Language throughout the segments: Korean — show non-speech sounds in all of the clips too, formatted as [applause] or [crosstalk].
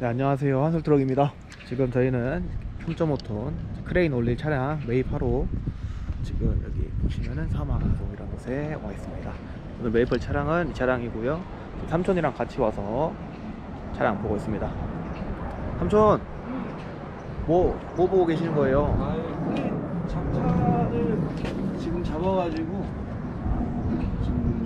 네, 안녕하세요. 한솔트럭입니다. 지금 저희는 3.5톤 크레인 올릴 차량 매입하러 지금 여기 보시면은 사마강동이라는 곳에 와 있습니다. 오늘 매입할 차량은 이 차량이고요. 삼촌이랑 같이 와서 차량 보고 있습니다. 삼촌, 뭐, 뭐 보고 계시는 거예요? 아, 잡차를 지금 잡아가지고 지금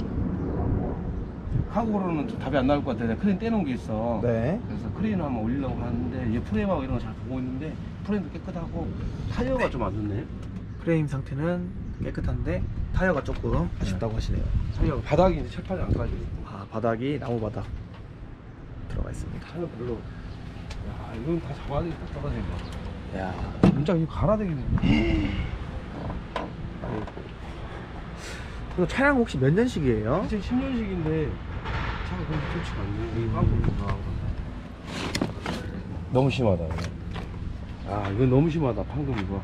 카고로는 좀 답이 안 나올 것 같아요. 크레인 떼놓은 게 있어. 네. 그래서 크레인을 한번 올리려고 하는데 얘 프레임하고 이런 거 잘 보고 있는데 프레임도 깨끗하고 타이어가 좀 안 좋네. 프레임 상태는 깨끗한데 타이어가 조금 아쉽다고 하시네요. 타이어가 바닥이 이제 철판이 안 까지고 아, 바닥이 나무 바닥 들어가 있습니다. 타이어 별로. 야 이건 다 잡아야 되겠다 떨어지는 거. 야, 진짜 이거 갈아야 되겠네. 그럼 차량 혹시 몇 년식이에요? 2010년식인데 차가 그렇게 좋지가 않네. 깜빡 너무 심하다. 이거. 아 이건 너무 심하다. 방금 이거.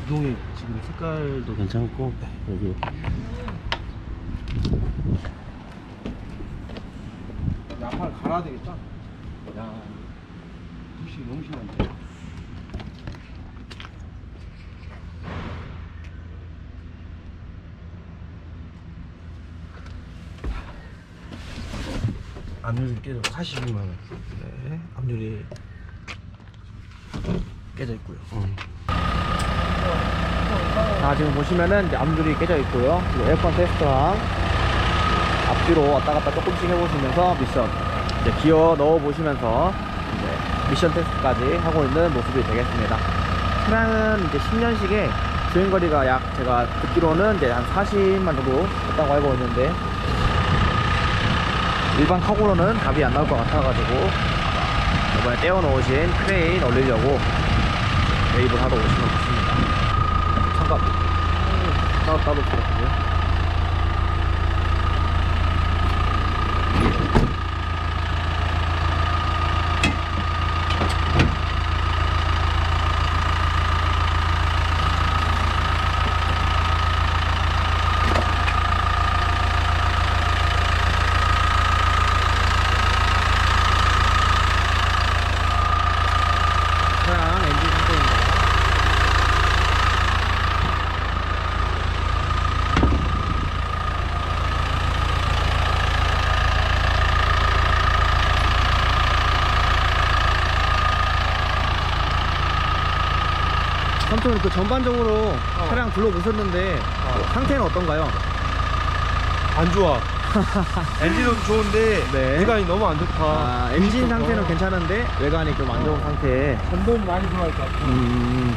구동이 지금 색깔도 괜찮고 여기 양말 갈아야 되겠다. 야, 두시 너무 심한데. 압력이 깨져 42만 원. 네, 앞유리 깨져 있고요. 응. 자, 지금 보시면은 이제 앞유리 깨져 있고요. 그리고 에어컨 테스트랑 앞뒤로 왔다 갔다 조금씩 해보시면서 미션 이제 기어 넣어 보시면서 이제 미션 테스트까지 하고 있는 모습이 되겠습니다. 차량은 이제 10년식에 주행거리가 약 제가 듣기로는 이제 한 40만 정도 됐다고 알고 있는데 일반 카고로는 답이 안 나올 것 같아가지고 이번에 떼어 놓으신 크레인 올리려고 매입을 하러 오시면 좋습니다. 잠깐 따로 따로 들었고요. 차량 엔진 상태입니다. 삼촌 그 전반적으로 차량 둘러보셨는데 상태는 어떤가요? 안 좋아. [laughs] 엔진은 좋은데 네. 배관이 너무 안 좋다. 아, 엔진 상태는 괜찮은데 외관이 좀 안 좋은 상태. 전동 많이 들어갈 것 같아. 음,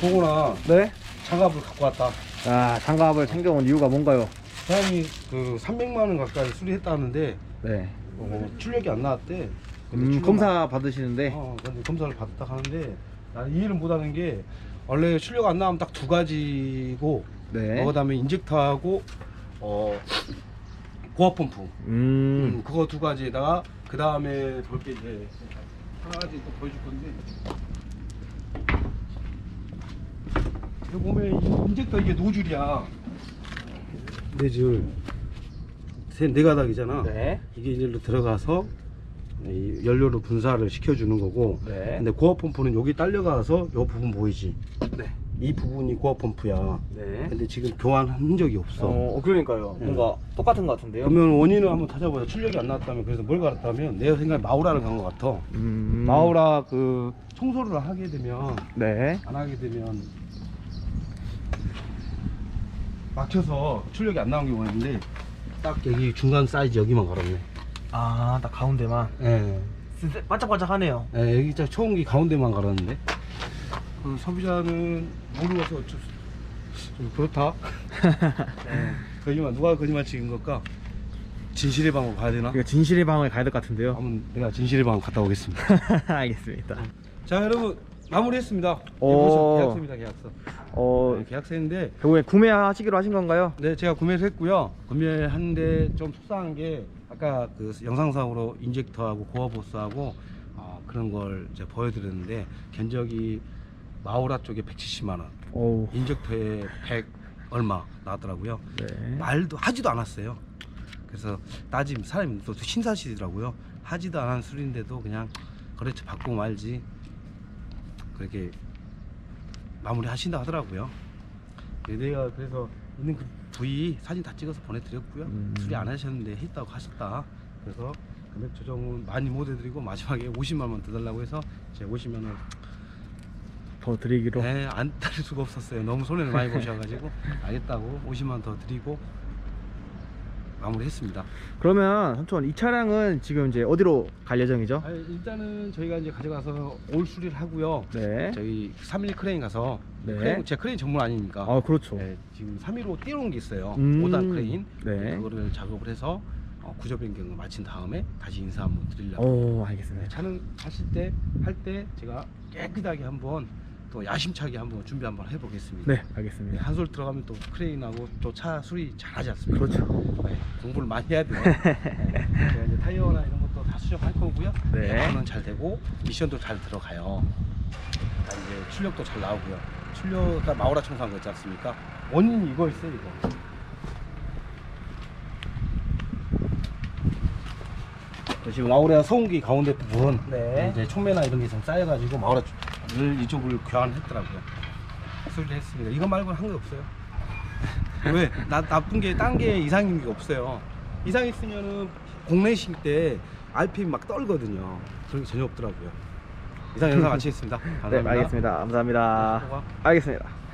보거나 네. 장갑을 갖고 왔다. 아, 장갑을 챙겨온 이유가 뭔가요? 사장님이 그 300만 원 가까이 수리했다는데 네. 어, 출력이 안 나왔대. 근데 음, 검사 받으시는데. 어, 근데 검사를 받았다 하는데 나는 이해를 못하는 게 원래 출력 안 나오면 딱 두 가지고 네. 어, 그다음에 인젝터하고 어 고압 펌프. 음, 음, 그거 두 가지에다가 그 다음에 볼 게 이제 하나 가지 또 보여줄 건데. 여기 보면 이 인젝터 이게 노즐이야. 네줄 네 가닥이잖아. 네. 이게 이제로 들어가서 이 연료를 분사를 시켜주는 거고. 네. 근데 고압 펌프는 여기 딸려가서 요 부분 보이지? 네. 이 부분이 고압 펌프야. 네. 근데 지금 교환한 적이 없어. 어, 그러니까요. 네. 뭔가 똑같은 것 같은데요. 그러면 원인을 한번 찾아보자. 출력이 안 나왔다면 그래서 뭘 갈았다면 내 생각에 마우라를 간 것 같아. 음, 마우라 그 청소를 하게 되면 네. 안 하게 되면 막혀서 출력이 안 나온 경우가 있는데 딱 여기 중간 사이즈 여기만 갈았네. 아, 딱 가운데만. 예. 진짜 반짝반짝하네요. 예, 여기 딱 초음기 가운데만 갈았는데 그 소비자는 모르고서 좀, 좀 그렇다. [laughs] 예. 거짓말 누가 거짓말 치는 걸까? 진실의 방으로 가야 되나? 이거 진실의 방을 가야 될 것 같은데요. 한번 내가 진실의 방 갔다 오겠습니다. [laughs] 알겠습니다. 자 여러분 마무리했습니다. 오. 예. 계약서입니다 계약서. 어, 네, 계약서인데 결국에 구매하시기로 하신 건가요? 네 제가 구매를 했고요. 구매하는데 좀 속상한 게 아까 그 영상상으로 인젝터하고 고어보스하고 어, 그런 걸 이제 보여드렸는데 견적이 마오라 쪽에 170만 원, 어우. 인적터에 100 얼마 나왔더라고요. 네. 말도 하지도 않았어요. 그래서 따짐 사람이 또 신사시더라고요. 하지도 않은 술인데도 그냥 거래처 받고 말지 그렇게 마무리 하신다 하더라고요. 네, 내가 그래서 있는 그 부위 사진 다 찍어서 보내드렸고요. 음. 수리 안 하셨는데 했다고 하셨다. 그래서 금액 조정은 많이 못 해드리고 마지막에 50만 원 더 달라고 해서 50만 원더 드리기로. 네, 안 따를 수가 없었어요. 너무 손해를 많이 보셔가지고 [laughs] 알겠다고 50만 원더 드리고 마무리했습니다. 그러면 삼촌 이 차량은 지금 이제 어디로 갈 예정이죠? 아, 일단은 저희가 이제 가져가서 올 수리를 하고요. 네. 저희 3일 크레인 가서 네. 크레인, 제가 크레인 전문 아니니까 아 그렇죠. 네, 지금 3위로 띄워놓은 게 있어요. 음. 5단 크레인. 네. 그거를 작업을 해서 어, 구조 변경을 마친 다음에 다시 인사 한번 드리려고. 오 네, 알겠습니다. 차는 하실 때 할 때 제가 깨끗하게 한번 또 야심차게 한번 준비 한번 해보겠습니다. 네 알겠습니다. 한솔 들어가면 또 크레인하고 또 차 수리 잘하지 않습니까? 그렇죠. 네, 공부를 많이 해야 돼요. [laughs] 네, 제가 이제 타이어나 이런 것도 다 수정할 거고요. 네. 에어컨은 잘 되고 미션도 잘 들어가요. 이제 출력도 잘 나오고요. 출력 다 마오라 청소한 거 있지 않습니까? 원인이 이거 있어요, 이거. 지금 마오라 소음기 가운데 부분 네. 이제 촉매나 이런 게 좀 쌓여가지고 마오라 를 이쪽을 교환했더라고요. 수리를 했습니다. 이거 말고는 한 게 없어요. 왜? 나, 나쁜 게 딴 게 이상인 게 없어요. 이상 있으면은 공내식 때 RPM 막 떨거든요. 그런 게 전혀 없더라고요. 이상 영상 마치겠습니다. 네 감사합니다. 알겠습니다. 감사합니다. 수고하. 알겠습니다.